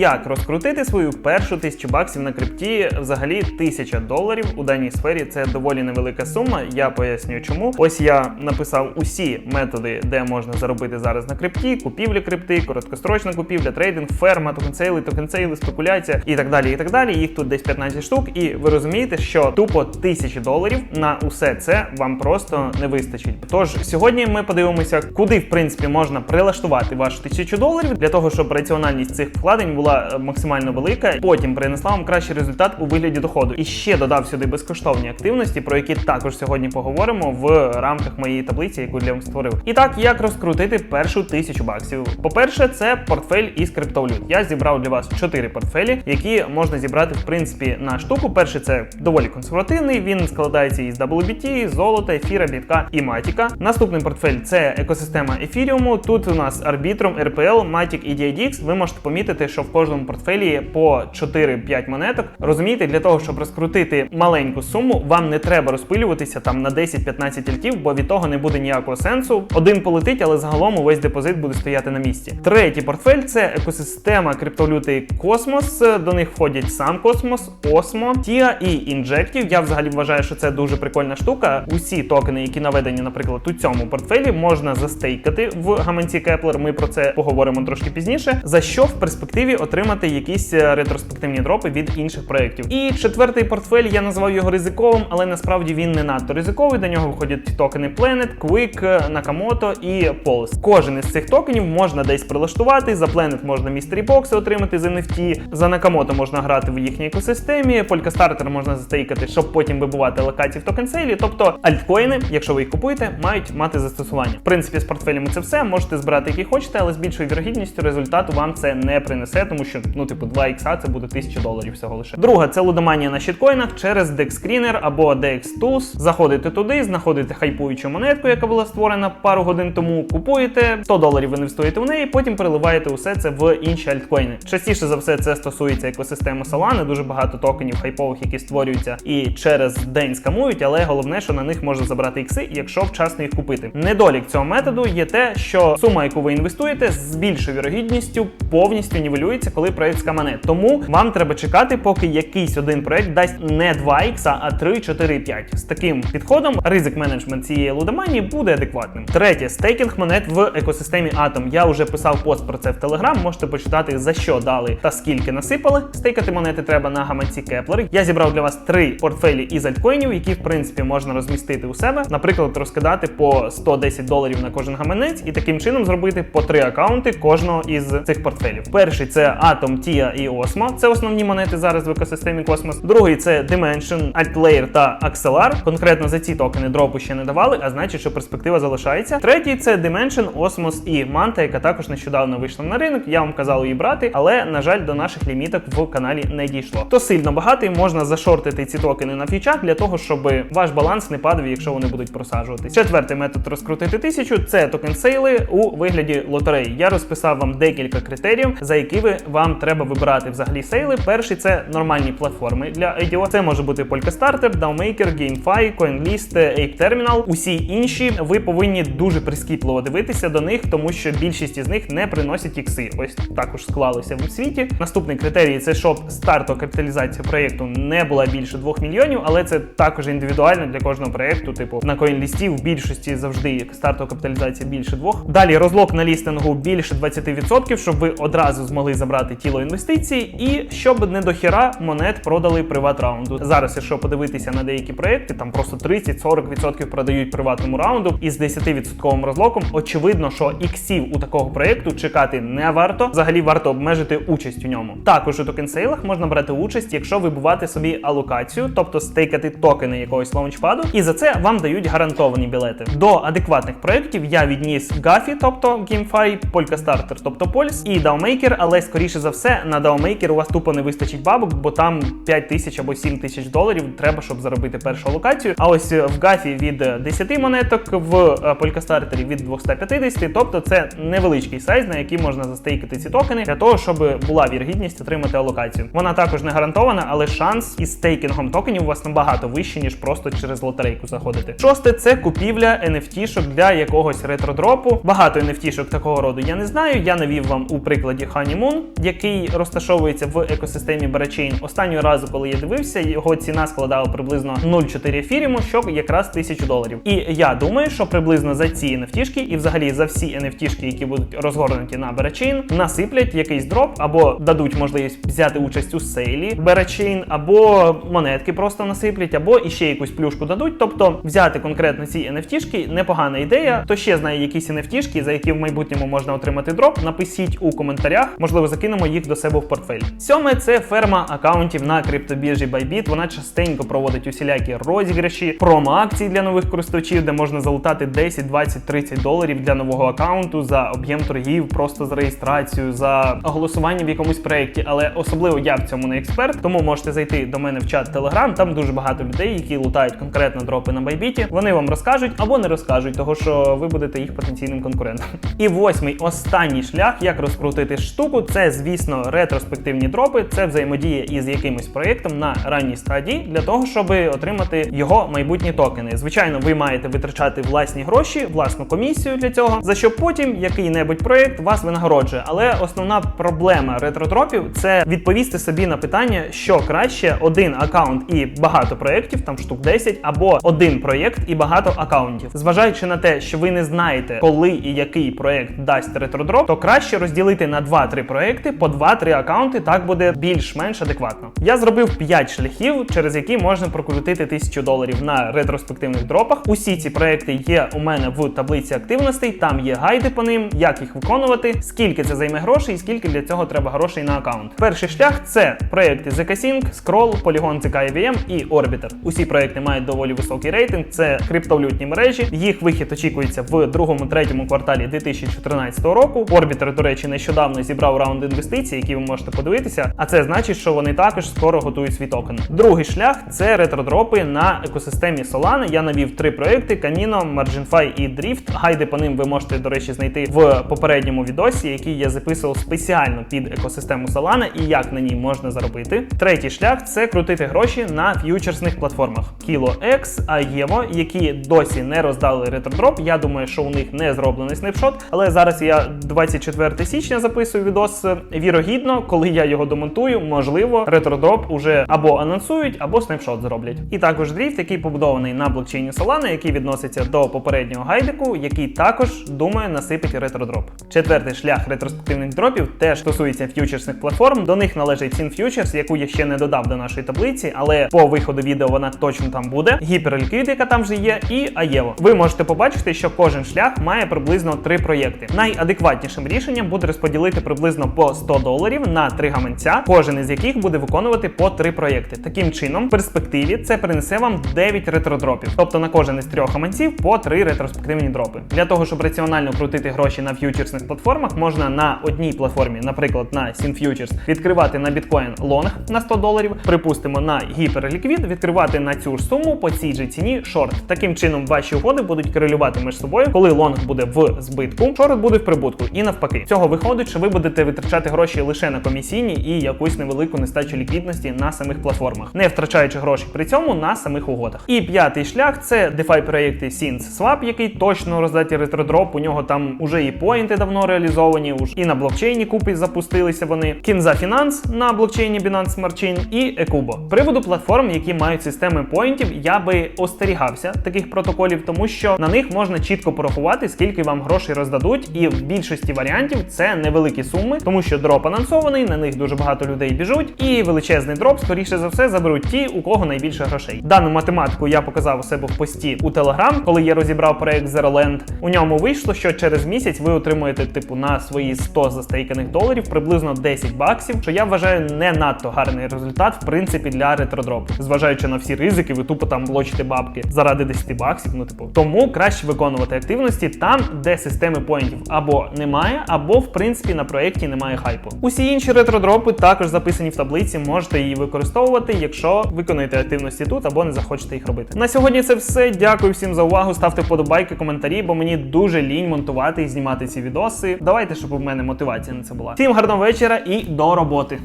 як розкрутити свою першу тисячу баксів на крипті. Взагалі тисяча доларів у даній сфері це доволі невелика сума. Я пояснюю, чому. Ось я написав усі методи, де можна заробити зараз на крипті: купівля крипти, короткострочна купівля, трейдинг, ферма, токенсейли, токенсейли, спекуляція і так далі. І так далі. Їх тут десь 15 штук. І ви розумієте, що тупо тисячі доларів на усе це вам просто не вистачить. Тож сьогодні ми подивимося, куди в принципі можна прилаштувати вашу тисячу доларів для того, щоб раціональність цих вкладень була е, максимально велика. Потім принесла вам кращий результат у вигляді доходу. І ще додав сюди безкоштовні активності, про які також сьогодні поговоримо в рамках моєї таблиці, яку я вам створив. І так, як розкрутити першу тисячу баксів. По-перше, це портфель із криптовалют. Я зібрав для вас чотири портфелі, які можна зібрати в принципі на штуку. Перший це доволі консервативний. Він складається із WBT, золота, ефіра, бітка і матіка. Наступний портфель це екосистема ефіріуму. Тут у нас Arbitrum, RPL, Matic і DIDX. Ви можете помітити, що в кожному портфелі по 4-5 монеток. Розумієте, для того, щоб розкрутити маленьку суму, вам не треба розпилюватися там на 10-15 альтів, бо від того не буде ніякого сенсу. Один полетить, але загалом увесь депозит буде стояти на місці. Третій портфель це екосистема криптовалюти Космос. До них входять сам Космос, Осмо, Тіа і Injective. Я взагалі вважаю, що це дуже прикольна штука. Усі токени, які наведені, наприклад, у цьому портфелі, можна застейкати в гаманці Кеплер. Ми про це поговоримо трошки пізніше. За що в перспективі отримати якісь е, ретроспективні дропи від інших проєктів. І четвертий портфель я назвав його ризиковим, але насправді він не надто ризиковий. До нього входять токени Planet, Quick, Nakamoto і Pulse. Кожен із цих токенів можна десь прилаштувати. За Planet можна містері бокси отримати з NFT, За Nakamoto можна грати в їхній екосистемі. Polkastarter можна застейкати, щоб потім вибувати локації в токенсейлі. Тобто альткоїни, якщо ви їх купуєте, мають мати застосування. В принципі, з портфелями це все. Можете збирати які хочете, але з більшою вірогідністю результату вам це не принесе, тому що ну, типу, 2 ікса це буде 1000 доларів всього лише. Друга це лудоманія на щиткоїнах через DexScreener або DX Tools. Заходите туди, знаходите хайпуючу монетку, яка була створена пару годин тому. Купуєте 100 доларів, ви інвестуєте в неї, потім переливаєте усе це в інші альткоїни. Частіше за все це стосується екосистеми Solana, дуже багато токенів хайпових, які створюються і через день скамують, але головне, що на них можна забрати ікси, якщо вчасно їх купити. Недолік цього методу є те, що сума, яку ви інвестуєте, з більшою вірогідністю повністю нівелюється, коли проект скамане. Тому вам треба чекати, поки якийсь один проект дасть не 2 ікса, а 3, 4, 5. З таким підходом ризик менеджмент цієї лудоманії буде адекватним. Третє стейкінг монет в екосистемі Atom. Я вже писав пост про це в Telegram, Можете почитати за що дали та скільки насипали. Стейкати монети треба на гаманці Kepler. Я зібрав для вас три портфелі із альткоїнів, які в принципі можна розмістити у себе. Наприклад, розкидати по 110 доларів на кожен гаманець, і таким чином зробити по три акаунти кожного із цих портфелів. Перший це Atom, Tia і Osmo. Це основні монети зараз в екосистемі Cosmos. Другий це Dimension, Altlayer та Axelar. Конкретно за ці токени дропу ще не давали, а значить, що перспектива залишається. Третій це Dimension, Osmos і Manta, яка також нещодавно вийшла на ринок. Я вам казав її брати, але на жаль, до наших ліміток в каналі не дійшло. То сильно багатий можна зашортити ці токени на фічах для того, щоб ваш баланс не падав, якщо вони будуть просаджуватись. Четвертий метод розкрутити тисячу це токен сейли у вигляді лотереї. Я розписав вам декілька критеріїв, за які ви вам треба вибирати взагалі сейли. Перший це нормальні платформи для IDO. Це може бути Polkastarter, DAOMaker, GameFi, CoinList, Ape Terminal. Усі інші ви повинні дуже прискіпливо дивитися до них, тому що більшість із них не приносять ікси. Ось також склалося в світі. Наступний критерій це щоб стартова капіталізація проєкту не була більше 2 мільйонів, але це також індивідуально для кожного проєкту. Типу на CoinList в більшості завжди стартова капіталізація більше двох. Далі розлог на лістингу більше 20%, щоб ви одразу змогли забрати тіло інвестицій, і щоб не до хіра монет продали приват раунду. Зараз, якщо подивитися на деякі проекти, там просто 30-40% продають приватному раунду із 10% розлоком. Очевидно, що іксів у такого проєкту чекати не варто. Взагалі варто обмежити участь у ньому. Також у токенсейлах можна брати участь, якщо вибувати собі алокацію, тобто стейкати токени якогось лаунчпаду, і за це вам дають гарантовані білети. До адекватних проєктів я відніс Gafi, тобто GameFi, Polkastarter, тобто Pulse, і DAOMaker, але скоріше за все на DAOMaker у вас тупо не вистачить бабок, бо там 5 тисяч або 7 тисяч доларів треба, щоб заробити першу алокацію. А ось в Gafi від 10 монеток, в Polkastarter від 250, тобто це невеличкий сайз, на який можна застейкати ці токени для того, щоб була вірогідність отримати алокацію. Вона також не гарантована, але шанс із стейкінгом токенів у вас набагато вищий, ніж просто через лотерейку заходити. Шосте це купівля NFT-шок для якогось ретродропу. Багато NFT-шок такого роду я не знаю. Я навів вам у прикладі Honeymoon. Який розташовується в екосистемі Barachain. Останнього разу, коли я дивився, його ціна складала приблизно 0,4 ефіріму, що якраз 1000 доларів. І я думаю, що приблизно за ці NFT і взагалі за всі NFT, які будуть розгорнуті на Barachain, насиплять якийсь дроп або дадуть можливість взяти участь у сейлі Barachain, або монетки просто насиплять, або іще якусь плюшку дадуть. Тобто взяти конкретно ці NFT непогана ідея. Хто ще знає якісь NFT, за які в майбутньому можна отримати дроп, напишіть у коментарях, можливо, закинемо їх до себе в портфель. Сьоме це ферма акаунтів на криптобіржі Bybit. Вона частенько проводить усілякі розіграші, промо-акції для нових користувачів, де можна залутати 10, 20, 30 доларів для нового акаунту за об'єм торгів, просто за реєстрацію, за голосування в якомусь проєкті. Але особливо я в цьому не експерт, тому можете зайти до мене в чат Telegram. Там дуже багато людей, які лутають конкретно дропи на Байбіті. Вони вам розкажуть або не розкажуть, того що ви будете їх потенційним конкурентом. І восьмий останній шлях, як розкрутити штуку, це звісно ретроспективні дропи. Це взаємодія із якимось проєктом на ранній стадії для того, щоб отримати його майбутні токени. Звичайно, ви маєте витрачати власні гроші, власну комісію для цього, за що потім який-небудь проєкт вас винагороджує. Але основна проблема ретродропів це відповісти собі на питання, що краще один аккаунт і багато проєктів, там штук 10, або один проєкт і багато аккаунтів. Зважаючи на те, що ви не знаєте, коли і який проєкт дасть ретродроп, то краще розділити на 2-3 проєкти по 2-3 аккаунти. Так буде більш-менш адекватно. Я зробив 5 шляхів, через які можна прокрутити 1000 доларів на ретроспективних дропах. Усі ці проекти є у мене в таблиці активностей. Там є гайди по ним, як їх виконувати, скільки це займе грошей, і скільки для цього треба грошей на аккаунт. Перший шлях це проекти ZK-Sync, Scroll, Polygon ZK EVM і Orbiter. Усі проекти мають доволі високий рейтинг. Це криптовалютні мережі. Їх вихід очікується в другому-третьому кварталі 2014 року. Orbiter, до речі, нещодавно зібрав раунд інвестицій, які ви можете подивитися. А це значить, що вони також скоро готують свій токен. Другий шлях це ретродропи на екосистемі Solana. Я навів три проекти: Canino, Marginfy і Drift. Гайди по ним ви можете, до речі, знайти в попередньому відосі, який я записував спеціально під екосистему Solana і як на ній можна заробити. Третій шлях це крутити гроші на ф'ючерсних платформах KiloX, Aevo, які досі не роздали ретродроп. Я думаю, що у них не зроблений снапшот, але зараз я 24 січня записую відос. Вірогідно, коли я його домонтую, можливо, ретродроп уже або анонсують, або снапшот зроблять. І також дріфт, який побудований на блокчейні Solana, який відноситься до попереднього гайдику, який також думає насипить ретродроп. Четвертий шлях ретроспективних дропів теж стосується ф'ючерсних платформ. До них належить Synfutures, яку я ще не додав до нашої таблиці, але по виходу відео вона точно там буде. Hyperliquid, яка там вже є, і Aevo. Ви можете побачити, що кожен шлях має приблизно три проєкти. Найадекватнішим рішенням буде розподілити приблизно по 100 доларів на три гаманця, кожен із яких буде виконувати по три проєкти. Таким чином, в перспективі це принесе вам 9 ретродропів, тобто на кожен із трьох гаманців по три ретроспективні дропи. Для того щоб раціонально крутити гроші на ф'ючерсних платформах, можна на одній платформі, наприклад, на SynFutures, відкривати на біткоін лонг на 100 доларів. Припустимо, на Hyperliquid відкривати на цю ж суму по цій же ціні шорт. Таким чином, ваші угоди будуть корелювати між собою, коли лонг буде в збитку, шорт буде в прибутку, і навпаки. Цього виходить, що ви будете витрачати гроші лише на комісійні і якусь невелику нестачу ліквідності на самих платформах, не втрачаючи гроші при цьому на самих угодах. І п'ятий шлях це DeFi проєкти SynthSwap, який точно роздаті ретродроп. У нього там уже і поінти давно реалізовані, уж і на блокчейні купи запустилися вони. Кінза Фінанс на блокчейні Binance Smart Chain і Ekubo. Приводу платформ, які мають системи поінтів, я би остерігався таких протоколів, тому що на них можна чітко порахувати, скільки вам грошей роздадуть, і в більшості варіантів це невеликі суми, тому що дроп анонсований, на них дуже багато людей біжуть, і величезний дроп, скоріше за все, заберуть ті, у кого найбільше грошей. Дану математику я показав у себе в пості у Telegram, коли я розібрав проект Zeroland. У ньому вийшло, що через місяць ви отримуєте типу на свої 100 застейканих доларів приблизно 10 баксів, що я вважаю не надто гарний результат, в принципі, для ретродропу. Зважаючи на всі ризики, ви тупо там блочите бабки заради 10 баксів. Ну, типу, тому краще виконувати активності там, де системи поінтів або немає, або в принципі на проєкті немає хайпу. Усі інші ретродропи також записані в таблиці, можете її використовувати, якщо виконуєте активності тут або не захочете їх робити. На сьогодні це все. Дякую всім за увагу. Ставте вподобайки, коментарі, бо мені дуже лінь монтувати і знімати ці відоси. Давайте, щоб у мене мотивація на це була. Всім гарного вечора і до роботи.